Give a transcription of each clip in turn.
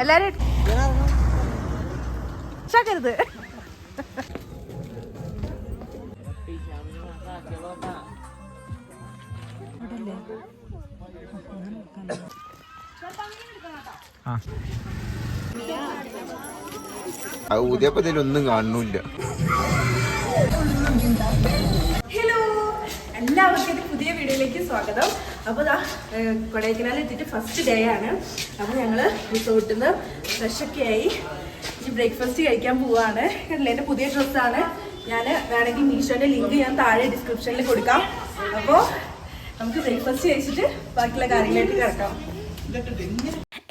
എല്ലാരും ചാക്കരുത്. ആ. ഊതിയപ്പോ ഇതിലൊന്നും കാണുന്നില്ല. ഹലോ എല്ലാവർക്കും പുതിയ വീഡിയോയിലേക്ക് സ്വാഗതം. അപ്പോൾ ഇതാ കൊടൈക്കനാൽ എത്തിയിട്ട് ഫസ്റ്റ് ഡേ ആണ്. അപ്പോൾ ഞങ്ങൾ റിസോർട്ടിൽ നിന്ന് ഫ്രഷൊക്കെ ആയി ബ്രേക്ക്ഫാസ്റ്റ് കഴിക്കാൻ പോവാണ്. എന്റെ പുതിയ ഡ്രസ്സാണ് ഞാൻ വേണമെങ്കിൽ മീഷോന്റെ ലിങ്ക് ഞാൻ താഴെ ഡിസ്ക്രിപ്ഷനിൽ കൊടുക്കാം. അപ്പോൾ നമുക്ക് ബ്രേക്ക്ഫാസ്റ്റ് കഴിച്ചിട്ട് ബാക്കിയുള്ള കാര്യങ്ങളായിട്ട് കിടക്കാം.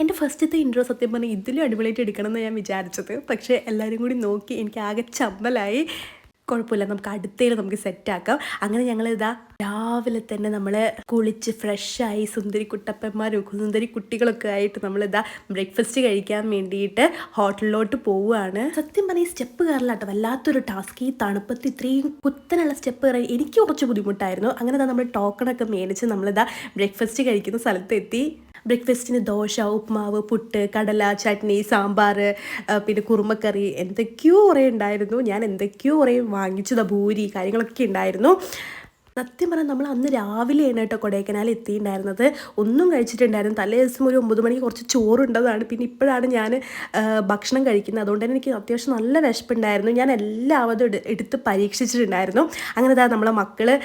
എന്റെ ഫസ്റ്റത്തെ ഇൻട്രോ സത്യം പറഞ്ഞാൽ ഇതിലും അടിപൊളിയായിട്ട് എടുക്കണം എന്ന് ഞാൻ വിചാരിച്ചത്. പക്ഷേ എല്ലാവരും കൂടി നോക്കി എനിക്ക് ആകെ ചമ്മലായി. കുഴപ്പമില്ല നമുക്ക് അടുത്തേൽ നമുക്ക് സെറ്റാക്കാം അങ്ങനെ ഞങ്ങൾ ഇതാ രാവിലെ തന്നെ നമ്മൾ കുളിച്ച് ഫ്രഷായി സുന്ദരി കുട്ടപ്പന്മാരും സുന്ദരി കുട്ടികളൊക്കെ ആയിട്ട് നമ്മൾ നമ്മളിതാ ബ്രേക്ക്ഫാസ്റ്റ് കഴിക്കാൻ വേണ്ടിയിട്ട് ഹോട്ടലിലോട്ട് പോവുകയാണ്. സത്യം പറഞ്ഞാൽ സ്റ്റെപ്പ് കയറലാട്ടോ വല്ലാത്തൊരു ടാസ്ക് ഈ തണുപ്പത്ത് ഇത്രയും കുത്തനുള്ള സ്റ്റെപ്പ് കയറാൻ എനിക്ക് കുറച്ച് ബുദ്ധിമുട്ടായിരുന്നു. അങ്ങനെ നമ്മൾ ടോക്കണൊക്കെ മേടിച്ച് നമ്മളിതാ ബ്രേക്ക്ഫാസ്റ്റ് കഴിക്കുന്ന സ്ഥലത്തെത്തി. ബ്രേക്ക്ഫാസ്റ്റിന് ദോശ ഉപ്മാവ് പുട്ട് കടല ചട്നി സാമ്പാർ പിന്നെ കുറുമക്കറി എന്തൊക്കെയോ കുറേ ഉണ്ടായിരുന്നു. ഞാൻ എന്തൊക്കെയോ കുറേ വാങ്ങിച്ചതാ ഭൂരി കാര്യങ്ങളൊക്കെ ഉണ്ടായിരുന്നു. സത്യം പറഞ്ഞാൽ നമ്മൾ അന്ന് രാവിലെയാണ് കേട്ടോ കൊടൈക്കനാൽ എത്തിയിട്ടുണ്ടായിരുന്നത് ഒന്നും കഴിച്ചിട്ടുണ്ടായിരുന്നു. തലേ ദിവസം ഒരു ഒമ്പത് മണിക്ക് കുറച്ച് ചോറുണ്ടതാണ്. പിന്നെ ഇപ്പോഴാണ് ഞാൻ ഭക്ഷണം കഴിക്കുന്നത്. അതുകൊണ്ട് തന്നെ എനിക്ക് അത്യാവശ്യം നല്ല വിശപ്പുണ്ടായിരുന്നു. ഞാൻ എല്ലാവരും എടു- എടുത്ത് പരീക്ഷിച്ചിട്ടുണ്ടായിരുന്നു. അങ്ങനെ ഇതാ നമ്മളെ മക്കൾ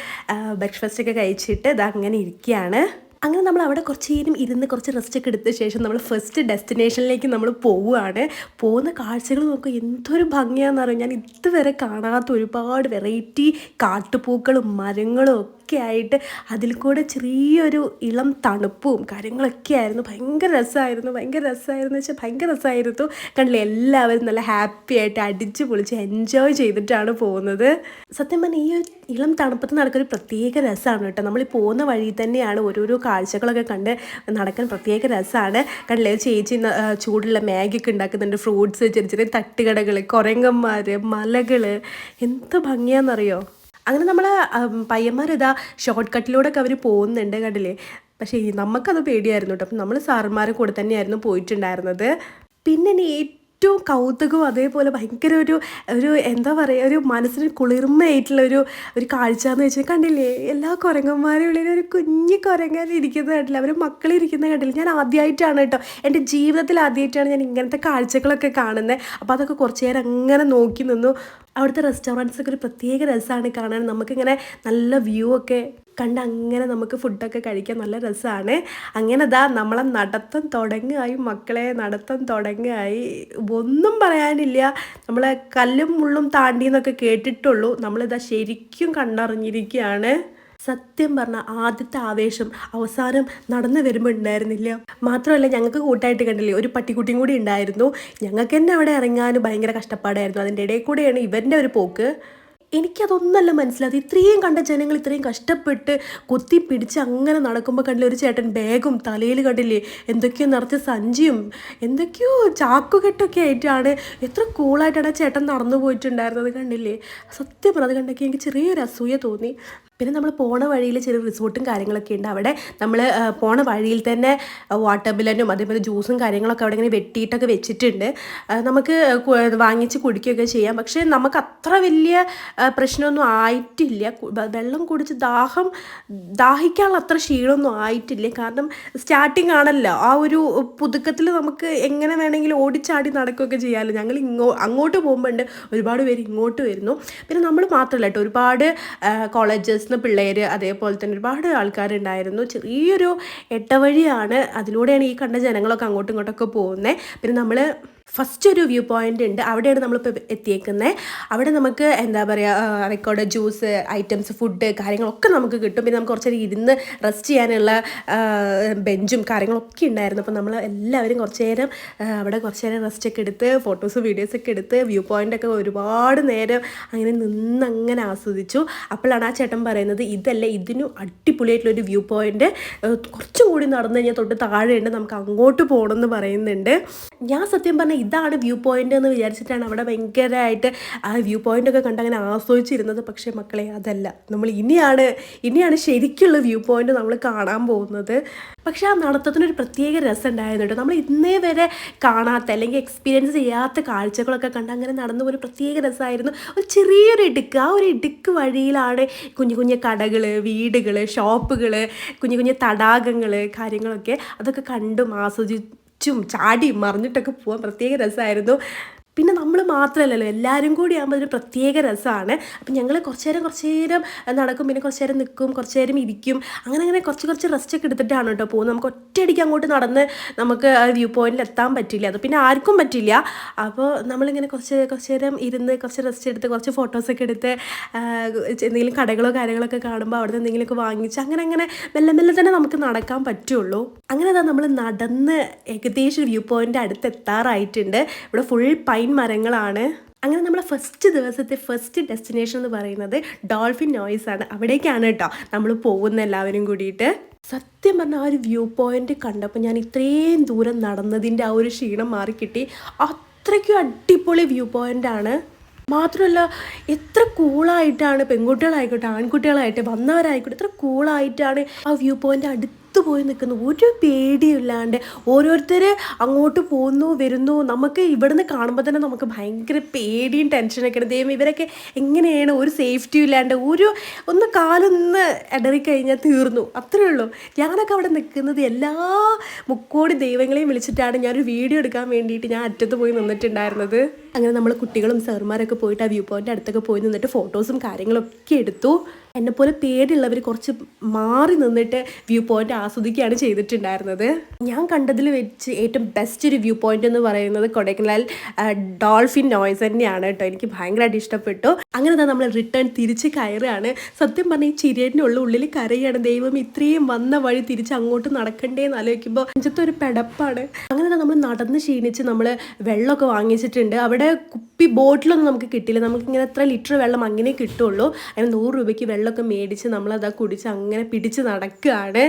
ബ്രേക്ക്ഫാസ്റ്റ് ഒക്കെ കഴിച്ചിട്ട് ഇതാ അങ്ങനെ ഇരിക്കുകയാണ്. അങ്ങനെ നമ്മൾ അവിടെ കുറച്ച് നേരം ഇരുന്ന് കുറച്ച് റെസ്റ്റ് ഒക്കെ എടുത്ത ശേഷം നമ്മൾ ഫസ്റ്റ് ഡെസ്റ്റിനേഷനിലേക്ക് നമ്മൾ പോവുകയാണ്. പോകുന്ന കാഴ്ചകൾ നോക്കുക എന്തൊരു ഭംഗിയാണെന്ന് അറിയാം ഞാൻ ഇതുവരെ കാണാത്ത ഒരുപാട് വെറൈറ്റി കാട്ടുപൂക്കളും മരങ്ങളും ഒക്കെ ആയിട്ട് അതിൽ കൂടെ ചെറിയൊരു ഇളം തണുപ്പും കാര്യങ്ങളൊക്കെ ആയിരുന്നു. ഭയങ്കര രസമായിരുന്നു. ഭയങ്കര രസമായിരുന്നു വെച്ചാൽ ഭയങ്കര രസമായിരുന്നു. കണ്ടില്ലേ? എല്ലാവരും നല്ല ഹാപ്പി ആയിട്ട് അടിച്ചു പൊളിച്ച് എൻജോയ് ചെയ്തിട്ടാണ് പോകുന്നത്. സത്യം പറഞ്ഞാൽ ഈ ഒരു ഇളം തണുപ്പത്ത് നടക്കുന്ന ഒരു പ്രത്യേക രസമാണ് കേട്ടോ. നമ്മൾ പോകുന്ന വഴി തന്നെയാണ് ഓരോരോ കാഴ്ചകളൊക്കെ കണ്ട് നടക്കാൻ പ്രത്യേക രസമാണ്. കണ്ടില്ലേ? ചേച്ചി ചൂടുള്ള മാഗിയൊക്കെ ഉണ്ടാക്കുന്നുണ്ട്. ഫ്രൂട്ട്സ് ചെറിയ ചെറിയ തട്ടുകടകൾ കുരങ്ങന്മാർ മലകൾ എന്ത് ഭംഗിയാണെന്നറിയോ അങ്ങനെ നമ്മൾ പയ്യന്മാർ ഇതാ ഷോർട്ട് കട്ടിലൂടെയൊക്കെ അവർ പോകുന്നുണ്ട് കണ്ടില്ലേ? പക്ഷേ നമുക്കത് പേടിയായിരുന്നു കേട്ടോ. അപ്പം നമ്മൾ സാറന്മാരെ കൂടെ തന്നെയായിരുന്നു പോയിട്ടുണ്ടായിരുന്നത്. പിന്നെ ഇനി ഏറ്റവും കൗതുകവും അതേപോലെ ഭയങ്കര ഒരു ഒരു എന്താ പറയുക ഒരു മനസ്സിന് കുളിർമയായിട്ടുള്ള ഒരു ഒരു കാഴ്ച എന്ന് വെച്ചാൽ കണ്ടില്ലേ? എല്ലാ കുരങ്ങന്മാരും ഉള്ളിൽ ഒരു കുഞ്ഞു കുരങ്ങൻ ഇരിക്കുന്നത് കണ്ടില്ല? അവർ മക്കളിരിക്കുന്ന കണ്ടില്ല? ഞാൻ ആദ്യമായിട്ടാണ് കേട്ടോ. എന്റെ ജീവിതത്തിൽ ആദ്യമായിട്ടാണ് ഞാൻ ഇങ്ങനത്തെ കാഴ്ചകളൊക്കെ കാണുന്നത്. അപ്പോൾ അതൊക്കെ കുറച്ച് നേരം അങ്ങനെ നോക്കി നിന്നു. അവിടുത്തെ റെസ്റ്റോറന്റ്സൊക്കെ ഒരു പ്രത്യേക രസമാണ് കാണാൻ. നമുക്കിങ്ങനെ നല്ല വ്യൂ ഒക്കെ കണ്ട് അങ്ങനെ നമുക്ക് ഫുഡൊക്കെ കഴിക്കാൻ നല്ല രസമാണ് അങ്ങനെ ദാ നമ്മളെ നടത്തം തുടങ്ങുകയായി മക്കളെ നടത്തം തുടങ്ങുകയായി ഒന്നും പറയാനില്ല. നമ്മളെ കല്ലും മുള്ളും താണ്ടി എന്നൊക്കെ കേട്ടിട്ടുള്ളൂ. നമ്മളിതാ ശരിക്കും കണ്ടറിഞ്ഞിരിക്കുകയാണ് സത്യം പറഞ്ഞ ആദ്യത്തെ ആവേശം അവസാനം നടന്നു വരുമ്പോൾ ഉണ്ടായിരുന്നില്ല മാത്രമല്ല ഞങ്ങൾക്ക് കൂട്ടായിട്ട് കണ്ടില്ലേ ഒരു പട്ടിക്കുട്ടിയും കൂടി ഉണ്ടായിരുന്നു ഞങ്ങൾക്ക് തന്നെ അവിടെ ഇറങ്ങാൻ ഭയങ്കര കഷ്ടപ്പാടായിരുന്നു. അതിന്റെ ഇടയിൽ കൂടെയാണ് ഇവന്റെ ഒരു പോക്ക്. എനിക്കതൊന്നല്ല മനസ്സിലായത്. ഇത്രയും കണ്ട ജനങ്ങൾ ഇത്രയും കഷ്ടപ്പെട്ട് കൊത്തി പിടിച്ച് അങ്ങനെ നടക്കുമ്പോൾ കണ്ടില്ല ഒരു ചേട്ടൻ ബാഗും തലയിൽ കണ്ടില്ലേ എന്തൊക്കെയോ നിറച്ച സഞ്ചിയും എന്തൊക്കെയോ ചാക്കുകെട്ടൊക്കെ ആയിട്ടാണ്. എത്ര കൂളായിട്ടാണ് ആ ചേട്ടൻ നടന്നു പോയിട്ടുണ്ടായിരുന്നത് കണ്ടില്ലേ? സത്യം പറഞ്ഞത് കണ്ടൊക്കെ എനിക്ക് ചെറിയൊരു അസൂയ തോന്നി. പിന്നെ നമ്മൾ പോണ വഴിയിൽ ചെറിയ റിസോർട്ടും കാര്യങ്ങളൊക്കെ ഉണ്ട്. അവിടെ നമ്മൾ പോണ വഴിയിൽ തന്നെ വാട്ടർ ബില്ലനും അതേപോലെ ജ്യൂസും കാര്യങ്ങളൊക്കെ അവിടെ ഇങ്ങനെ വെട്ടിയിട്ടൊക്കെ വെച്ചിട്ടുണ്ട്. നമുക്ക് വാങ്ങിച്ച് കുടിക്കുകയൊക്കെ ചെയ്യാം. പക്ഷേ നമുക്ക് അത്ര വലിയ പ്രശ്നമൊന്നും ആയിട്ടില്ല. വെള്ളം കുടിച്ച് ദാഹം ദാഹിക്കാനുള്ള അത്ര ക്ഷീണമൊന്നും ആയിട്ടില്ല. കാരണം സ്റ്റാർട്ടിങ് ആണല്ലോ. ആ ഒരു പുതുക്കത്തിൽ നമുക്ക് എങ്ങനെ വേണമെങ്കിലും ഓടിച്ചാടി നടക്കുകയൊക്കെ ചെയ്യാമല്ലോ ഞങ്ങൾ ഇങ്ങോ അങ്ങോട്ട് പോകുമ്പോൾ ഉണ്ട്. ഒരുപാട് പേര് ഇങ്ങോട്ട് വരുന്നു. പിന്നെ നമ്മൾ മാത്രമല്ല കേട്ടോ. ഒരുപാട് കോളേജസ് നിന്ന് പിള്ളേർ അതേപോലെ തന്നെ ഒരുപാട് ആൾക്കാരുണ്ടായിരുന്നു. ചെറിയൊരു എട്ടവഴിയാണ് അതിലൂടെയാണ് ഈ കണ്ട ജനങ്ങളൊക്കെ അങ്ങോട്ടും ഇങ്ങോട്ടൊക്കെ പോകുന്നത് പിന്നെ നമ്മൾ ഫസ്റ്റ് ഒരു വ്യൂ പോയിന്റ് ഉണ്ട്. അവിടെയാണ് നമ്മളിപ്പോൾ എത്തിയേക്കുന്നത് അവിടെ നമുക്ക് എന്താ പറയുക റെക്കോർഡ് ജ്യൂസ് ഐറ്റംസ് ഫുഡ് കാര്യങ്ങളൊക്കെ നമുക്ക് കിട്ടും. പിന്നെ നമുക്ക് കുറച്ച് നേരം ഇരുന്ന് റെസ്റ്റ് ചെയ്യാനുള്ള ബെഞ്ചും കാര്യങ്ങളൊക്കെ ഉണ്ടായിരുന്നു. അപ്പോൾ നമ്മൾ എല്ലാവരും കുറച്ച് നേരം അവിടെ കുറച്ച് നേരം റെസ്റ്റ് ഒക്കെ എടുത്ത് ഫോട്ടോസും വീഡിയോസൊക്കെ എടുത്ത് വ്യൂ പോയിന്റ് ഒക്കെ ഒരുപാട് നേരം അങ്ങനെ നിന്ന് അങ്ങനെ ആസ്വദിച്ചു. അപ്പോഴാണ് ആ ചേട്ടൻ പറയുന്നത് ഇതല്ല ഇതിനും അടിപൊളിയായിട്ടുള്ളൊരു വ്യൂ പോയിന്റ് കുറച്ചും കൂടി നടന്നു കഴിഞ്ഞാൽ തൊട്ട് താഴെയുണ്ട്. നമുക്ക് അങ്ങോട്ട് പോകണമെന്ന് പറയുന്നുണ്ട്. ഞാൻ സത്യം പറഞ്ഞാൽ ഇതാണ് വ്യൂ പോയിന്റ് എന്ന് വിചാരിച്ചിട്ടാണ് അവിടെ ഭയങ്കരമായിട്ട് ആ വ്യൂ പോയിന്റ് ഒക്കെ കണ്ട് അങ്ങനെ ആസ്വദിച്ചിരുന്നത്. പക്ഷേ മക്കളെ അതല്ല. നമ്മൾ ഇനിയാണ് ഇനിയാണ് ശരിക്കുള്ള വ്യൂ പോയിന്റ് നമ്മൾ കാണാൻ പോകുന്നത്. പക്ഷേ ആ നടത്തത്തിനൊരു പ്രത്യേക രസം ഉണ്ടായിരുന്നു കേട്ടോ നമ്മൾ ഇന്നേ വരെ കാണാത്ത അല്ലെങ്കിൽ എക്സ്പീരിയൻസ് ചെയ്യാത്ത കാഴ്ചകളൊക്കെ കണ്ട് അങ്ങനെ നടന്നു ഒരു പ്രത്യേക രസമായിരുന്നു. ഒരു ചെറിയൊരു ഇടുക്ക്. ആ ഒരു ഇടുക്ക് വഴിയിലാണ് കുഞ്ഞു കുഞ്ഞു കടകൾ വീടുകൾ ഷോപ്പുകൾ കുഞ്ഞു കുഞ്ഞു തടാകങ്ങൾ കാര്യങ്ങളൊക്കെ അതൊക്കെ കണ്ടും ആസ്വദിച്ചും ചാടിയും മറിഞ്ഞിട്ടൊക്കെ പോകാൻ പ്രത്യേക രസമായിരുന്നു. പിന്നെ നമ്മൾ മാത്രമല്ലല്ലോ എല്ലാവരും കൂടി ആകുമ്പോൾ ഒരു പ്രത്യേക രസമാണ് അപ്പം ഞങ്ങൾ കുറച്ച് നേരം കുറച്ച് നേരം നടക്കും പിന്നെ കുറച്ച് നേരം നിൽക്കും കുറച്ച് നേരം ഇരിക്കും. അങ്ങനെ അങ്ങനെ കുറച്ച് കുറച്ച് റെസ്റ്റ് ഒക്കെ എടുത്തിട്ടാണ് കേട്ടോ പോകുന്നത്. നമുക്ക് ഒറ്റയടിക്ക് അങ്ങോട്ട് നടന്ന് നമുക്ക് വ്യൂ പോയിന്റിൽ എത്താൻ പറ്റില്ല. അത് പിന്നെ ആർക്കും പറ്റില്ല. അപ്പോൾ നമ്മളിങ്ങനെ കുറച്ച് കുറച്ച് നേരം ഇരുന്ന് കുറച്ച് റെസ്റ്റ് എടുത്ത് കുറച്ച് ഫോട്ടോസൊക്കെ എടുത്ത് എന്തെങ്കിലും കടകളോ കാര്യങ്ങളൊക്കെ കാണുമ്പോൾ അവിടെ നിന്ന് എന്തെങ്കിലുമൊക്കെ വാങ്ങിച്ച് അങ്ങനെ അങ്ങനെ മെല്ലെ മെല്ലെ തന്നെ നമുക്ക് നടക്കാൻ പറ്റുള്ളൂ. അങ്ങനെ അതാ നമ്മൾ നടന്ന് ഏകദേശം വ്യൂ പോയിന്റ് അടുത്ത് എത്താറായിട്ടുണ്ട്. ഇവിടെ ഫുൾ പൈൻ മരങ്ങളാണ്. അങ്ങനെ നമ്മളെ ഫസ്റ്റ് ദിവസത്തെ ഫസ്റ്റ് ഡെസ്റ്റിനേഷൻ എന്ന് പറയുന്നത് ഡോൾഫിൻ നോയ്സ് ആണ്. അവിടേക്കാണ് കേട്ടോ നമ്മൾ പോകുന്ന എല്ലാവരും കൂടിയിട്ട്. സത്യം പറഞ്ഞാൽ ആ ഒരു വ്യൂ പോയിന്റ് കണ്ടപ്പോൾ ഞാൻ ഇത്രയും ദൂരം നടന്നതിന്റെ ആ ഒരു ക്ഷീണം മാറിക്കിട്ടി. അത്രയ്ക്കും അടിപൊളി വ്യൂ പോയിന്റ് ആണ്. മാത്രമല്ല എത്ര കൂളായിട്ടാണ് പെൺകുട്ടികളായിക്കോട്ടെ ആൺകുട്ടികളായിട്ട് വന്നവരായിക്കോട്ടെ എത്ര കൂളായിട്ടാണ് ആ വ്യൂ പോയിന്റ് അടുത്ത് പോയി നിൽക്കുന്നു. ഒരു പേടിയില്ലാണ്ട് ഓരോരുത്തർ അങ്ങോട്ട് പോകുന്നു വരുന്നു. നമുക്ക് ഇവിടുന്ന് കാണുമ്പോൾ തന്നെ നമുക്ക് ഭയങ്കര പേടിയും ടെൻഷനൊക്കെ ഉണ്ട്. ദൈവം ഇവരൊക്കെ എങ്ങനെയാണ് ഒരു സേഫ്റ്റി ഇല്ലാണ്ട് ഒരു ഒന്ന് കാലൊന്ന് ഇടറിക്കഴിഞ്ഞാൽ തീർന്നു. അത്രേ ഉള്ളൂ. ഞാനൊക്കെ അവിടെ നിൽക്കുന്നത് എല്ലാ മുക്കോടി ദൈവങ്ങളെയും വിളിച്ചിട്ടാണ് ഞാനൊരു വീഡിയോ എടുക്കാൻ വേണ്ടിയിട്ട് ഞാൻ അറ്റത്ത് പോയി നിന്നിട്ടുണ്ടായിരുന്നത്. അങ്ങനെ നമ്മൾ കുട്ടികളും സാറുമാരൊക്കെ പോയിട്ട് ആ വ്യൂ പോയിന്റ് അടുത്തൊക്കെ പോയി നിന്നിട്ട് ഫോട്ടോസും കാര്യങ്ങളൊക്കെ എടുത്തു. എന്നെപ്പോലെ പേടിയുള്ളവർ കുറച്ച് മാറി നിന്നിട്ട് വ്യൂ പോയിന്റ് ആസ്വദിക്കുകയാണ് ചെയ്തിട്ടുണ്ടായിരുന്നത്. ഞാൻ കണ്ടതിൽ വെച്ച് ഏറ്റവും ബെസ്റ്റ് ഒരു വ്യൂ പോയിന്റ് എന്ന് പറയുന്നത് കൊടൈക്കനാൽ ഡോൾഫിൻ നോയ്സ് തന്നെയാണ് കേട്ടോ. എനിക്ക് ഭയങ്കരമായിട്ട് ഇഷ്ടപ്പെട്ടു. അങ്ങനെ തന്നെ നമ്മൾ റിട്ടേൺ തിരിച്ച് കയറുകയാണ്. സത്യം പറഞ്ഞാൽ ഈ ചിരിയേറ്റിനുള്ള ഉള്ളിൽ കരയാണ്. ദൈവം ഇത്രയും വന്ന വഴി തിരിച്ച് അങ്ങോട്ട് നടക്കണ്ടേ എന്ന് ആലോചിക്കുമ്പോൾ അഞ്ചത്തെ ഒരു പെടപ്പാണ്. അങ്ങനെ തന്നെ നമ്മൾ നടന്ന് ക്ഷീണിച്ച് നമ്മൾ വെള്ളമൊക്കെ വാങ്ങിച്ചിട്ടുണ്ട്. അവിടെ കുപ്പി ബോട്ടിലൊന്നും നമുക്ക് കിട്ടില്ല നമുക്ക് ഇങ്ങനെ എത്ര ലിറ്റർ വെള്ളം അങ്ങനെ കിട്ടുള്ളൂ. അങ്ങനെ നൂറ് രൂപയ്ക്ക് വെള്ളമൊക്കെ മേടിച്ച് നമ്മളതാ കുടിച്ച് അങ്ങനെ പിടിച്ച് നടക്കുകയാണ്.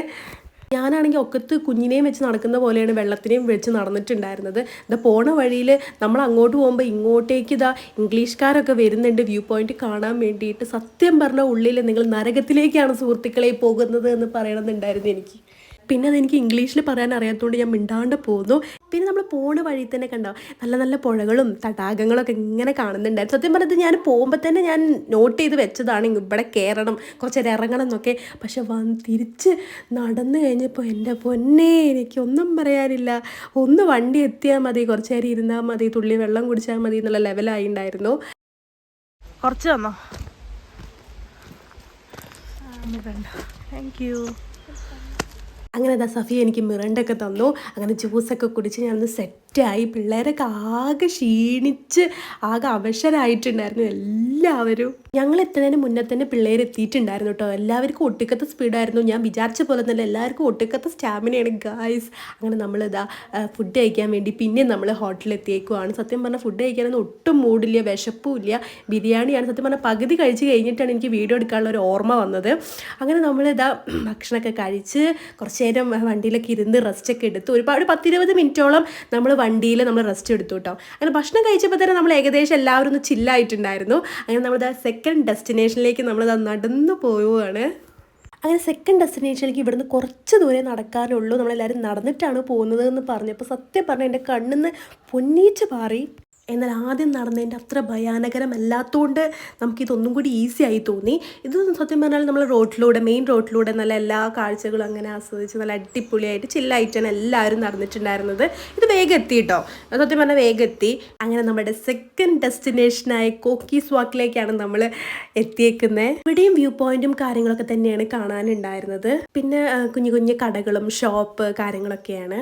ഞാനാണെങ്കിൽ ഒക്കത്ത് കുഞ്ഞിനെയും വെച്ച് നടക്കുന്ന പോലെയാണ് വെള്ളത്തിനെയും വെച്ച് നടന്നിട്ടുണ്ടായിരുന്നത്. ഇതാ പോണ വഴിയിൽ നമ്മൾ അങ്ങോട്ട് പോകുമ്പോൾ ഇങ്ങോട്ടേക്ക് ഇതാ ഇംഗ്ലീഷുകാരൊക്കെ വരുന്നുണ്ട് വ്യൂ പോയിന്റ് കാണാൻ വേണ്ടിയിട്ട്. സത്യം പറഞ്ഞ ഉള്ളിൽ നിങ്ങൾ നരകത്തിലേക്കാണ് സുഹൃത്തുക്കളെ പോകുന്നത് എന്ന് പറയണമെന്നുണ്ടായിരുന്നു എനിക്ക്. പിന്നെ അതെനിക്ക് ഇംഗ്ലീഷിൽ പറയാൻ അറിയാത്തതുകൊണ്ട് ഞാൻ മിണ്ടാണ്ട് പോന്നു. പിന്നെ നമ്മൾ പോണ വഴി തന്നെ കണ്ടോ നല്ല നല്ല പുഴകളും തടാകങ്ങളൊക്കെ ഇങ്ങനെ കാണുന്നുണ്ടായിരുന്നു. സത്യം പറഞ്ഞത് ഞാൻ പോകുമ്പോൾ തന്നെ ഞാൻ നോട്ട് ചെയ്ത് വെച്ചതാണ് ഇവിടെ കയറണം കുറച്ച് നേരം ഇറങ്ങണം എന്നൊക്കെ പക്ഷെ വന്ന് തിരിച്ച് നടന്നു കഴിഞ്ഞപ്പോൾ എന്റെ പൊന്നെ എനിക്കൊന്നും പറയാനില്ല. ഒന്ന് വണ്ടി എത്തിയാൽ മതി കുറച്ച് നേരം ഇരുന്നാൽ മതി തുള്ളി വെള്ളം കുടിച്ചാൽ മതി എന്നുള്ള ലെവലായി ഉണ്ടായിരുന്നു കുറച്ച് തന്നോ? താങ്ക് യു അങ്ങനെ ദാ സഫി എനിക്ക് മിറണ്ടൊക്കെ തന്നു. അങ്ങനെ ജ്യൂസൊക്കെ കുടിച്ച് ഞാനൊന്ന് സെറ്റായി. പിള്ളേരൊക്കെ ആകെ ക്ഷീണിച്ച് ആകെ അവശരായിട്ടുണ്ടായിരുന്നു എല്ലാവരും. ഞങ്ങൾ എത്തുന്നതിന് മുന്നേ തന്നെ പിള്ളേർ എത്തിയിട്ടുണ്ടായിരുന്നു കേട്ടോ. എല്ലാവർക്കും ഒട്ടുക്കത്തെ സ്പീഡായിരുന്നു. ഞാൻ വിചാരിച്ച പോലെ തന്നെ എല്ലാവർക്കും ഒട്ടുക്കത്തെ സ്റ്റാമിനയാണ് ഗായ്സ് അങ്ങനെ നമ്മളിതാ ഫുഡ് കഴിക്കാൻ വേണ്ടി പിന്നെ നമ്മൾ ഹോട്ടലിൽ എത്തിയേക്കുവാണ്. സത്യം പറഞ്ഞാൽ ഫുഡ് കഴിക്കാനൊന്നും ഒട്ടും മൂടില്ല വിശപ്പും ഇല്ല. ബിരിയാണിയാണ്. സത്യം പറഞ്ഞാൽ പകുതി കഴിച്ച് കഴിഞ്ഞിട്ടാണ് എനിക്ക് വീഡിയോ എടുക്കാനുള്ള ഒരു ഓർമ്മ വന്നത്. അങ്ങനെ നമ്മളിതാ ഭക്ഷണമൊക്കെ കഴിച്ച് കുറച്ച് നേരം വണ്ടിയിലൊക്കെ ഇരുന്ന് റെസ്റ്റ് ഒക്കെ എടുത്തു ഒരുപാട് പത്തിരുപത് മിനിറ്റോളം നമ്മൾ വണ്ടിയിൽ നമ്മൾ റെസ്റ്റ് എടുത്തു കേട്ടോ അങ്ങനെ ഭക്ഷണം കഴിച്ചപ്പോൾ തന്നെ നമ്മൾ ഏകദേശം എല്ലാവരും ഒന്ന് ചില്ലായിട്ടുണ്ടായിരുന്നു അങ്ങനെ നമ്മളിതാ സെക്കൻഡ് ഡെസ്റ്റിനേഷനിലേക്ക് നമ്മൾ നടന്നു പോവുകയാണ് അങ്ങനെ സെക്കൻഡ് ഡെസ്റ്റിനേഷനിലേക്ക് ഇവിടുന്ന് കുറച്ച് ദൂരെ നടക്കാനുള്ളൂ. നമ്മളെല്ലാവരും നടന്നിട്ടാണ് പോകുന്നത് എന്ന് പറഞ്ഞപ്പോൾ സത്യം പറഞ്ഞാൽ എന്റെ കണ്ണിന്ന് പൊന്നീച്ച് പാറി. എന്നാൽ ആദ്യം നടന്നതിന്റെ അത്ര ഭയാനകരമല്ലാത്തതുകൊണ്ട് നമുക്കിതൊന്നും കൂടി ഈസി ആയി തോന്നി. ഇത് സത്യം പറഞ്ഞാൽ നമ്മൾ റോഡിലൂടെ മെയിൻ റോഡിലൂടെ നല്ല എല്ലാ കാഴ്ചകളും അങ്ങനെ ആസ്വദിച്ച് നല്ല അടിപൊളിയായിട്ട് ചില്ലായിട്ടാണ് എല്ലാവരും നടന്നിട്ടുണ്ടായിരുന്നത്. ഇത് വേഗം എത്തി കേട്ടോ സത്യം പറഞ്ഞാൽ വേഗം എത്തി അങ്ങനെ നമ്മുടെ സെക്കൻഡ് ഡെസ്റ്റിനേഷനായ കോക്കീസ് വാക്കിലേക്കാണ് നമ്മൾ എത്തിയേക്കുന്നത് ഇവിടെയും വ്യൂ പോയിന്റും കാര്യങ്ങളൊക്കെ തന്നെയാണ് കാണാനുണ്ടായിരുന്നത്. പിന്നെ കുഞ്ഞു കുഞ്ഞു കടകളും ഷോപ്പ് കാര്യങ്ങളൊക്കെയാണ്.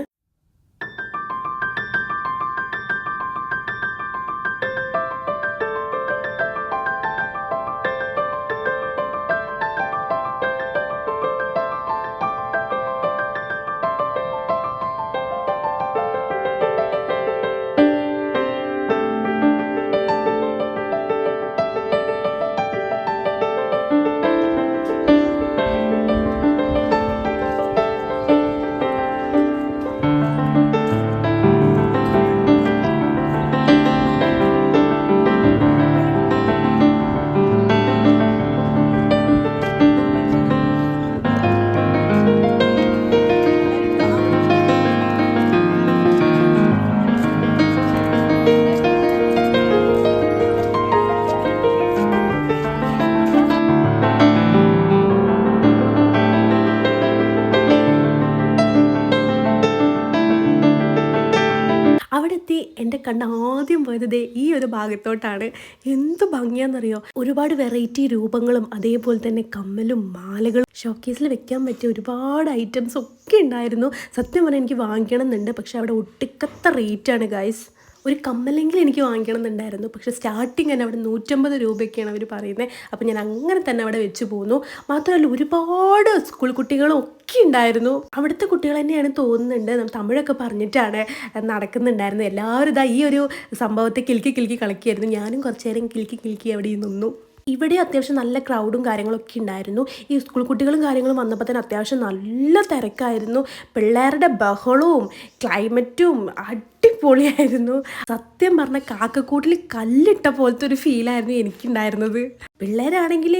എത്തി എന്റെ കണ്ണ് ആദ്യം പോയത് ഈ ഒരു ഭാഗത്തോട്ടാണ്. എന്ത് ഭംഗിയാണെന്നറിയോ ഒരുപാട് വെറൈറ്റി രൂപങ്ങളും അതേപോലെ തന്നെ കമ്മലും മാലകളും ഷോക്കേസിൽ വെക്കാൻ പറ്റിയ ഒരുപാട് ഐറ്റംസ് ഒക്കെ ഉണ്ടായിരുന്നു. സത്യം പറഞ്ഞാൽ എനിക്ക് വാങ്ങിക്കണം എന്നുണ്ട് പക്ഷെ അവിടെ ഒട്ടിക്കത്ത റേറ്റാണ് ഗൈസ് ഒരു കമ്മലെങ്കിലും എനിക്ക് വാങ്ങിക്കണം എന്നുണ്ടായിരുന്നു പക്ഷെ സ്റ്റാർട്ടിങ് തന്നെ അവിടെ നൂറ്റമ്പത് രൂപയൊക്കെയാണ് അവർ പറയുന്നത്. അപ്പോൾ ഞാൻ അങ്ങനെ തന്നെ അവിടെ വെച്ച് പോന്നു. മാത്രമല്ല ഒരുപാട് സ്കൂൾ കുട്ടികളും ഒക്കെ ഉണ്ടായിരുന്നു. അവിടുത്തെ കുട്ടികൾ തന്നെയാണ് തോന്നുന്നുണ്ട്. നമ്മൾ തമിഴൊക്കെ പറഞ്ഞിട്ടാണ് നടക്കുന്നുണ്ടായിരുന്നത്. എല്ലാവരും ഇതാ ഈ ഒരു സംഭവത്തെ കിൽക്കി കിൽക്കി കളിക്കുകയായിരുന്നു. ഞാനും കുറച്ച് നേരം കിൽക്കി കിൽക്കി അവിടെ നിന്നു. ഇവിടെ അത്യാവശ്യം നല്ല ക്രൗഡും കാര്യങ്ങളൊക്കെ ഉണ്ടായിരുന്നു. ഈ സ്കൂൾ കുട്ടികളും കാര്യങ്ങളും വന്നപ്പോൾ തന്നെ അത്യാവശ്യം നല്ല തിരക്കായിരുന്നു. പിള്ളേരുടെ ബഹളവും ക്ലൈമറ്റും അടിപൊളിയായിരുന്നു. സത്യം പറഞ്ഞ കാക്കക്കൂട്ടിൽ കല്ലിട്ട പോലത്തെ ഒരു ഫീലായിരുന്നു എനിക്കുണ്ടായിരുന്നത്. പിള്ളേരാണെങ്കിൽ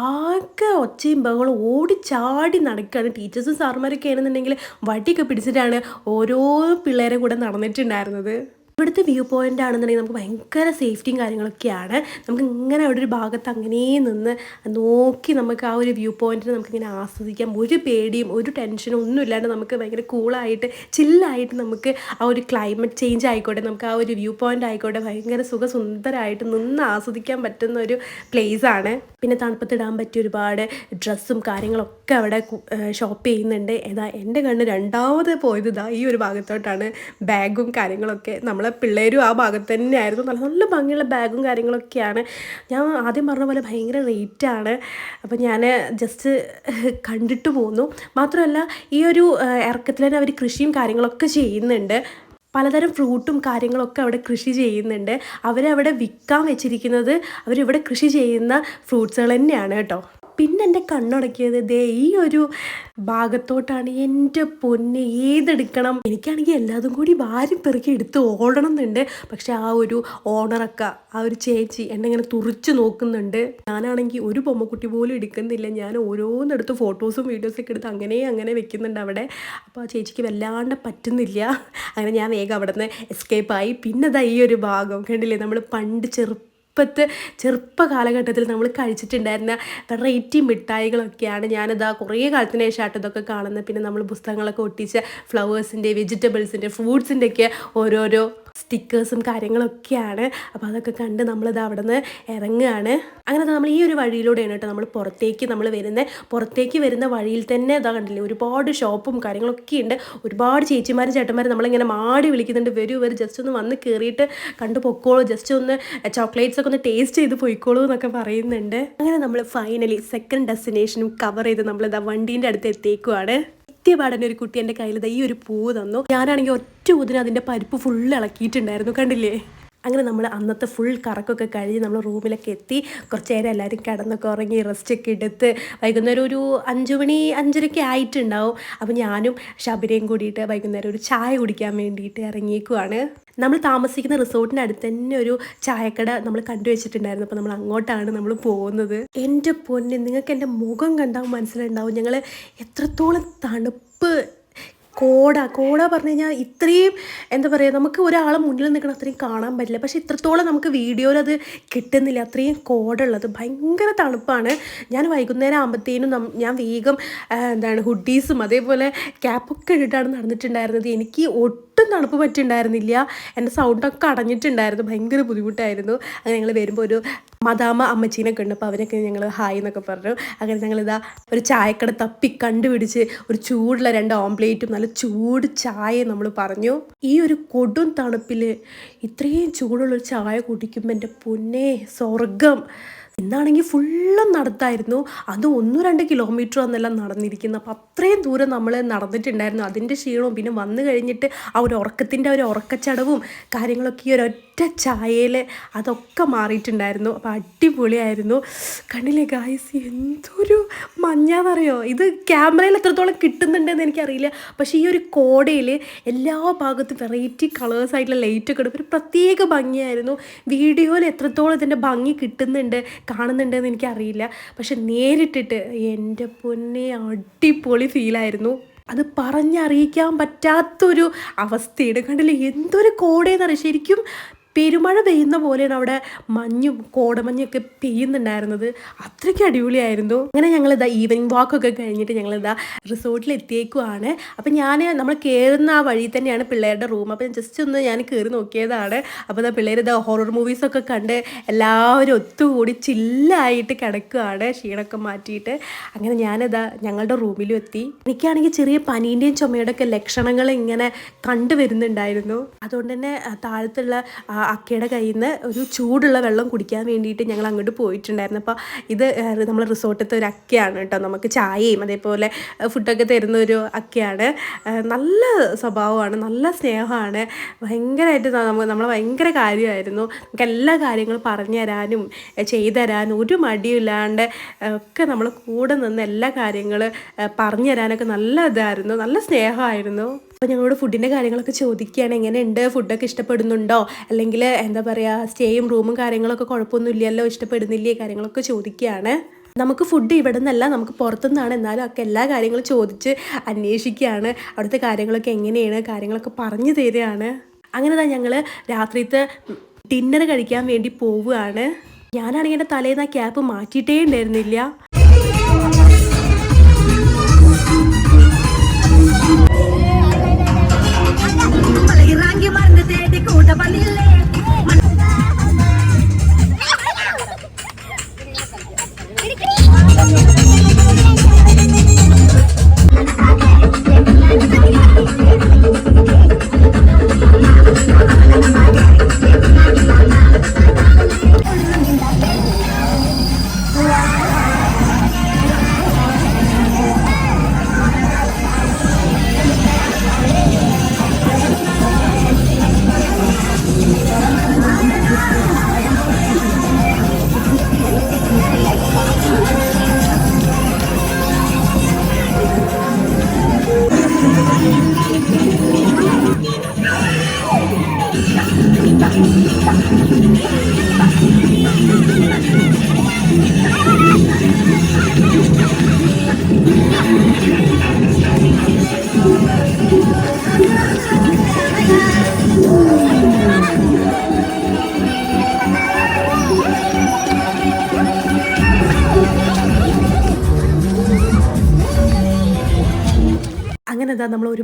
ആകെ ഒച്ചയും ബഹളം ഓടിച്ചാടി നടക്കുകയാണ് ടീച്ചേഴ്സും സാറുമാരൊക്കെ ആണെന്നുണ്ടെങ്കിൽ വടിയൊക്കെ പിടിച്ചിട്ടാണ് ഓരോ പിള്ളേരെ കൂടെ നടന്നിട്ടുണ്ടായിരുന്നത്. ഇവിടുത്തെ വ്യൂ പോയിന്റ് ആണെന്നുണ്ടെങ്കിൽ നമുക്ക് ഭയങ്കര സേഫ്റ്റിയും കാര്യങ്ങളൊക്കെയാണ്. നമുക്ക് ഇങ്ങനെ അവിടെ ഒരു ഭാഗത്ത് അങ്ങനെ നിന്ന് നോക്കി നമുക്ക് ആ ഒരു വ്യൂ പോയിന്റിനെ നമുക്ക് ഇങ്ങനെ ആസ്വദിക്കാം. ഒരു പേടിയും ഒരു ടെൻഷനും ഒന്നും ഇല്ലാണ്ട് നമുക്ക് ഭയങ്കര കൂളായിട്ട് ചില്ലായിട്ട് നമുക്ക് ആ ഒരു ക്ലൈമറ്റ് ചേഞ്ച് ആയിക്കോട്ടെ നമുക്ക് ആ ഒരു വ്യൂ പോയിന്റ് ആയിക്കോട്ടെ ഭയങ്കര സുഖസുന്ദരമായിട്ട് നിന്ന് ആസ്വദിക്കാൻ പറ്റുന്ന ഒരു പ്ലേസ് ആണ്. പിന്നെ തണുപ്പത്തിടാൻ പറ്റിയ ഒരുപാട് ഡ്രസ്സും കാര്യങ്ങളൊക്കെ അവിടെ ഷോപ്പ് ചെയ്യുന്നുണ്ട്. ഏതാ എന്റെ കണ്ണ് രണ്ടാമത് പോയത് ഇതാ ഈ ഒരു ഭാഗത്തോട്ടാണ്. ബാഗും കാര്യങ്ങളൊക്കെ നമ്മളെ പിള്ളേരും ആ ഭാഗത്ത് തന്നെയായിരുന്നു. നല്ല നല്ല ഭംഗിയുള്ള ബാഗും കാര്യങ്ങളൊക്കെയാണ്. ഞാൻ ആദ്യം പറഞ്ഞ പോലെ ഭയങ്കര റേറ്റാണ് അപ്പോൾ ഞാൻ ജസ്റ്റ് കണ്ടിട്ട് പോന്നു. മാത്രമല്ല ഈ ഒരു ഇറക്കത്തിൽ തന്നെ അവർ കൃഷിയും കാര്യങ്ങളൊക്കെ ചെയ്യുന്നുണ്ട്. പലതരം ഫ്രൂട്ടും കാര്യങ്ങളൊക്കെ അവിടെ കൃഷി ചെയ്യുന്നുണ്ട്. അവരവിടെ വിൽക്കാൻ വെച്ചിരിക്കുന്നത് അവരിവിടെ കൃഷി ചെയ്യുന്ന ഫ്രൂട്ട്സുകൾ തന്നെയാണ് കേട്ടോ. പിന്നെ എന്റെ കണ്ണുടക്കിയത് ദേ ഈ ഒരു ഭാഗത്തോട്ടാണ് എന്റെ പൊന്നെ ഏതെടുക്കണം. എനിക്കാണെങ്കിൽ എല്ലാതും കൂടി വാരി പെറുക്കി എടുത്ത് ഓടണം എന്നുണ്ട് പക്ഷെ ആ ഒരു ഓണറക്ക ആ ഒരു ചേച്ചി എന്നെ ഇങ്ങനെ തുറിച്ച് നോക്കുന്നുണ്ട്. ഞാനാണെങ്കിൽ ഒരു പൊമ്മക്കുട്ടി പോലും എടുക്കുന്നില്ല. ഞാൻ ഓരോന്നെടുത്ത് ഫോട്ടോസും വീഡിയോസൊക്കെ എടുത്ത് അങ്ങനെ അങ്ങനെ വെക്കുന്നുണ്ട് അവിടെ. അപ്പോൾ ആ ചേച്ചിക്ക് വല്ലാണ്ട് പറ്റുന്നില്ല. അങ്ങനെ ഞാൻ വേഗം അവിടെ നിന്ന് എസ്കേപ്പായി പിന്നെ ഈ ഒരു ഭാഗം. കണ്ടില്ലേ? നമ്മൾ പണ്ട് ചെറുപ്പം ഇപ്പോഴത്തെ ചെറുപ്പ കാലഘട്ടത്തിൽ നമ്മൾ കഴിച്ചിട്ടുണ്ടായിരുന്ന വെറൈറ്റി മിഠായികളൊക്കെയാണ് ഞാനിതാ കുറേ കാലത്തിന് ശേഷമായിട്ട് ഇതൊക്കെ കാണുന്നത്. പിന്നെ നമ്മൾ പുസ്തകങ്ങളൊക്കെ ഒട്ടിച്ച ഫ്ലവേഴ്സിന്റെ വെജിറ്റബിൾസിന്റെ ഫ്രൂട്ട്സിന്റെയൊക്കെ ഓരോരോ സ്റ്റിക്കേഴ്സും കാര്യങ്ങളൊക്കെയാണ്. അപ്പോൾ അതൊക്കെ കണ്ട് നമ്മളിത് അവിടെ നിന്ന് ഇറങ്ങുകയാണ് അങ്ങനെ നമ്മൾ ഈ ഒരു വഴിയിലൂടെയാണ് കേട്ടോ നമ്മൾ പുറത്തേക്ക് നമ്മൾ വരുന്നത് പുറത്തേക്ക് വരുന്ന വഴിയിൽ തന്നെ ഇതാ കണ്ടില്ലേ ഒരുപാട് ഷോപ്പും കാര്യങ്ങളൊക്കെ ഉണ്ട്. ഒരുപാട് ചേച്ചിമാരും ചേട്ടന്മാരും നമ്മളിങ്ങനെ മാടി വിളിക്കുന്നുണ്ട് വരൂ വരും ജസ്റ്റ് ഒന്ന് വന്ന് കയറിയിട്ട് കണ്ടു പൊക്കോളൂ ജസ്റ്റ് ഒന്ന് ചോക്ലേറ്റ്സ് ഒക്കെ ഒന്ന് ടേസ്റ്റ് ചെയ്ത് പോയിക്കോളൂ എന്നൊക്കെ പറയുന്നുണ്ട്. അങ്ങനെ നമ്മൾ ഫൈനലി സെക്കൻഡ് ഡെസ്റ്റിനേഷനും കവർ ചെയ്ത് നമ്മളിതാ വണ്ടീന്റെ അടുത്ത് എത്തിയേക്കുവാണ്. കൃത്യപാടന്നെ ഒരു കുട്ടി എന്റെ കയ്യിൽ ഈ ഒരു പൂ തന്നു. ഞാനാണെങ്കിൽ ഒറ്റ ഊതിന് അതിന്റെ പരിപ്പ് ഫുള്ള് ഇളക്കിയിട്ടുണ്ടായിരുന്നു കണ്ടില്ലേ? അങ്ങനെ നമ്മൾ അന്നത്തെ ഫുൾ കറക്കൊക്കെ കഴിഞ്ഞ് നമ്മൾ റൂമിലൊക്കെ എത്തി. കുറച്ച് നേരം എല്ലാവരും കിടന്നൊക്കെ ഉറങ്ങി റെസ്റ്റൊക്കെ എടുത്ത് വൈകുന്നേരം ഒരു അഞ്ച് മണി അഞ്ചരയ്ക്ക് ആയിട്ടുണ്ടാവും. അപ്പോൾ ഞാനും ശബരിയും കൂടിയിട്ട് വൈകുന്നേരം ഒരു ചായ കുടിക്കാൻ വേണ്ടിയിട്ട് ഇറങ്ങിയേക്കുവാണ്. നമ്മൾ താമസിക്കുന്ന റിസോർട്ടിന് അടുത്ത് തന്നെ ഒരു ചായക്കട നമ്മൾ കണ്ടുവച്ചിട്ടുണ്ടായിരുന്നു അപ്പോൾ നമ്മൾ അങ്ങോട്ടാണ് നമ്മൾ പോകുന്നത്. എന്റെ പൊന്നെ നിങ്ങൾക്ക് എന്റെ മുഖം കണ്ടാൽ മനസ്സിലുണ്ടാവും ഞങ്ങൾ എത്രത്തോളം തണുപ്പ് കോട കോട പറഞ്ഞു കഴിഞ്ഞാൽ ഇത്രയും എന്താ പറയുക നമുക്ക് ഒരാളെ മുന്നിൽ നിൽക്കണം അത്രയും കാണാൻ പറ്റില്ല. പക്ഷേ ഇത്രത്തോളം നമുക്ക് വീഡിയോയിൽ അത് കിട്ടുന്നില്ല. അത്രയും കോട ഉള്ളത് ഭയങ്കര തണുപ്പാണ്. ഞാൻ വൈകുന്നേരം ആകുമ്പോഴത്തേനും ഞാൻ വേഗം എന്താണ് ഹുഡീസും അതേപോലെ ക്യാപ്പൊക്കെ ഇട്ടിട്ടാണ് നടന്നിട്ടുണ്ടായിരുന്നത്. എനിക്ക് ഒട്ടും തണുപ്പ് പറ്റുണ്ടായിരുന്നില്ല. എന്റെ സൗണ്ടൊക്കെ അടഞ്ഞിട്ടുണ്ടായിരുന്നു. ഭയങ്കര ബുദ്ധിമുട്ടായിരുന്നു. അങ്ങനെ ഞങ്ങൾ വരുമ്പോൾ ഒരു മദാമ അമ്മച്ചീനൊക്കെ ഉണ്ട്. അപ്പോൾ അവരൊക്കെ ഞങ്ങൾ ഹായ് എന്നൊക്കെ പറഞ്ഞു. അങ്ങനെ ഞങ്ങളിതാ ഒരു ചായക്കട തപ്പി കണ്ടുപിടിച്ച് ഒരു ചൂടുള്ള രണ്ട് ഓംപ്ലേറ്റും നല്ല ചൂട് ചായ നമ്മൾ പറഞ്ഞു. ഈ ഒരു കൊടും തണുപ്പിൽ ഇത്രയും ചൂടുള്ളൊരു ചായ കുടിക്കുമ്പോൾ എന്റെ പൊന്നേ സ്വർഗം ഇന്നാണെങ്കിൽ ഫുള്ളും നടത്തായിരുന്നു. അത് ഒന്നും രണ്ട് കിലോമീറ്റർ എന്നെല്ലാം നടന്നിരിക്കുന്നു അപ്പോൾ അത്രയും ദൂരം നമ്മൾ നടന്നിട്ടുണ്ടായിരുന്നു. അതിന്റെ ക്ഷീണവും പിന്നെ വന്നു കഴിഞ്ഞിട്ട് ആ ഒരു ഉറക്കത്തിന്റെ ഒരു ഉറക്കച്ചടവും കാര്യങ്ങളൊക്കെ ഈ ഒരൊറ്റ ചായയിൽ അതൊക്കെ മാറിയിട്ടുണ്ടായിരുന്നു. അപ്പോൾ അടിപൊളിയായിരുന്നു. കണ്ടില്ലേ ഗായ്സ് എന്തൊരു മഞ്ഞാന്നറിയോ? ഇത് ക്യാമറയിൽ എത്രത്തോളം കിട്ടുന്നുണ്ടെന്ന് എനിക്കറിയില്ല. പക്ഷേ ഈ ഒരു കോടയിൽ എല്ലാ ഭാഗത്തും വെറൈറ്റി കളേഴ്സ് ആയിട്ടുള്ള ലൈറ്റ് ഒക്കെ ഇടും. ഒരു പ്രത്യേക ഭംഗിയായിരുന്നു. വീഡിയോയിൽ എത്രത്തോളം ഇതിന്റെ ഭംഗി കിട്ടുന്നുണ്ട്. കാണുന്നുണ്ടെന്ന് എനിക്കറിയില്ല. പക്ഷെ നേരിട്ടിട്ട് എന്റെ പൊന്നെ അടിപൊളി ഫീലായിരുന്നു അത് പറഞ്ഞറിയിക്കാൻ പറ്റാത്തൊരു അവസ്ഥയാണ്. കണ്ടില്ലേ? എന്തൊരു കോടയെന്നറിയാം ശരിക്കും പെരുമഴ പെയ്യുന്ന പോലെയാണ് അവിടെ മഞ്ഞും കോടമഞ്ഞൊക്കെ പെയ്യുന്നുണ്ടായിരുന്നത്. അത്രയ്ക്ക് അടിപൊളിയായിരുന്നു. അങ്ങനെ ഞങ്ങളിതാ ഈവനിങ് വാക്കൊക്കെ കഴിഞ്ഞിട്ട് ഞങ്ങളിതാ റിസോർട്ടിൽ എത്തിയേക്കുവാണ് അപ്പം ഞാൻ നമ്മൾ കയറുന്ന ആ വഴി തന്നെയാണ് പിള്ളേരുടെ റൂം അപ്പം ജസ്റ്റ് ഒന്ന് ഞാൻ കയറി നോക്കിയതാണ്. അപ്പോൾ ഇതാ പിള്ളേർ ഇതാ ഹൊറർ മൂവീസൊക്കെ കണ്ട് എല്ലാവരും ഒത്തുകൂടി ചില്ലായിട്ട് കിടക്കുകയാണ് ക്ഷീണമൊക്കെ മാറ്റിയിട്ട്. അങ്ങനെ ഞാനിതാ ഞങ്ങളുടെ റൂമിലും എത്തി എനിക്കാണെങ്കിൽ ചെറിയ പനീന്റെയും ചുമയുടെ ഒക്കെ ലക്ഷണങ്ങൾ ഇങ്ങനെ കണ്ടുവരുന്നുണ്ടായിരുന്നു. അതുകൊണ്ട് തന്നെ താഴത്തുള്ള അക്കയുടെ കയ്യിൽ നിന്ന് ഒരു ചൂടുള്ള വെള്ളം കുടിക്കാൻ വേണ്ടിയിട്ട് ഞങ്ങൾ അങ്ങോട്ട് പോയിട്ടുണ്ടായിരുന്നു. അപ്പോൾ ഇത് നമ്മൾ റിസോർട്ടിലത്തെ ഒരു അക്കയാണ് കേട്ടോ. നമുക്ക് ചായയും അതേപോലെ ഫുഡൊക്കെ തരുന്ന ഒരു അക്കയാണ്. നല്ല സ്വഭാവമാണ് നല്ല സ്നേഹമാണ്. ഭയങ്കരമായിട്ട് നമ്മൾ നമ്മളെ ഭയങ്കര കാര്യമായിരുന്നു. നമുക്ക് എല്ലാ കാര്യങ്ങളും പറഞ്ഞു തരാനും ചെയ്തു തരാനും ഒരു മടിയില്ലാണ്ട് ഒക്കെ നമ്മൾ കൂടെ നിന്ന് എല്ലാ കാര്യങ്ങളും പറഞ്ഞു തരാനൊക്കെ നല്ല ഇതായിരുന്നു നല്ല സ്നേഹമായിരുന്നു. അപ്പോൾ ഞങ്ങളോട് ഫുഡിന്റെ കാര്യങ്ങളൊക്കെ ചോദിക്കുകയാണ് എങ്ങനെയുണ്ട്? ഫുഡൊക്കെ ഇഷ്ടപ്പെടുന്നുണ്ടോ? അല്ലെങ്കിൽ എന്താ പറയുക സ്റ്റേയും റൂമും കാര്യങ്ങളൊക്കെ കുഴപ്പമൊന്നും ഇല്ലല്ലോ ഇഷ്ടപ്പെടുന്നില്ലേ കാര്യങ്ങളൊക്കെ ചോദിക്കുകയാണ്. നമുക്ക് ഫുഡ് ഇവിടെ നിന്നല്ല നമുക്ക് പുറത്തുനിന്നാണ് എന്നാലും ഒക്കെ എല്ലാ കാര്യങ്ങളും ചോദിച്ച് അന്വേഷിക്കുകയാണ്. അവിടുത്തെ കാര്യങ്ങളൊക്കെ എങ്ങനെയാണ് കാര്യങ്ങളൊക്കെ പറഞ്ഞു തരികയാണ്. അങ്ങനെ തന്നെ ഞങ്ങൾ രാത്രിത്തെ ഡിന്നർ കഴിക്കാൻ വേണ്ടി പോവുകയാണ്. ഞാനാണെങ്കിൽ എന്റെ തലേന്ന് ആ ക്യാപ്പ് മാറ്റിയിട്ടേ ഉണ്ടായിരുന്നില്ല.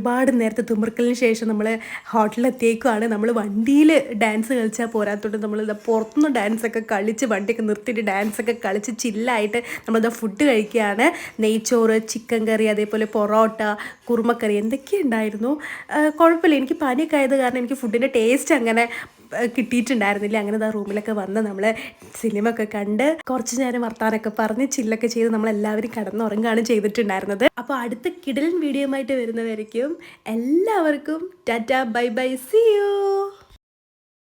ഒരുപാട് നേരത്തെ തുമ്പർക്കലിന് ശേഷം നമ്മൾ ഹോട്ടലിലെത്തിയേക്കുവാണ്. നമ്മൾ വണ്ടിയിൽ ഡാൻസ് കളിച്ചാൽ പോരാത്തോട്ട് നമ്മൾ ഇതാ പുറത്തുനിന്ന് ഡാൻസൊക്കെ കളിച്ച് വണ്ടിയൊക്കെ നിർത്തിയിട്ട് ഡാൻസൊക്കെ കളിച്ച് ചില്ലായിട്ട് നമ്മളിതാ ഫുഡ് കഴിക്കുകയാണ്. നെയ്ച്ചോറ് ചിക്കൻ കറി അതേപോലെ പൊറോട്ട കുറുമക്കറി എന്തൊക്കെ ഉണ്ടായിരുന്നു കുഴപ്പമില്ല. എനിക്ക് പനിയൊക്കെ ആയത് കാരണം എനിക്ക് ഫുഡിന്റെ ടേസ്റ്റ് അങ്ങനെ കിട്ടിയിട്ടുണ്ടായിരുന്നില്ല. അങ്ങനെ ആ റൂമിലൊക്കെ വന്ന് നമ്മൾ സിനിമ ഒക്കെ കണ്ട് കുറച്ച് നേരം വർത്താനൊക്കെ പറഞ്ഞ് ചില്ലൊക്കെ ചെയ്ത് നമ്മളെല്ലാവരും കിടന്നുറങ്ങുകയാണ് ചെയ്തിട്ടുണ്ടായിരുന്നത്. അപ്പോൾ അടുത്ത കിടലൻ വീഡിയോ ആയിട്ട് വരുന്നവരിക്കും എല്ലാവർക്കും tata bye bye see you!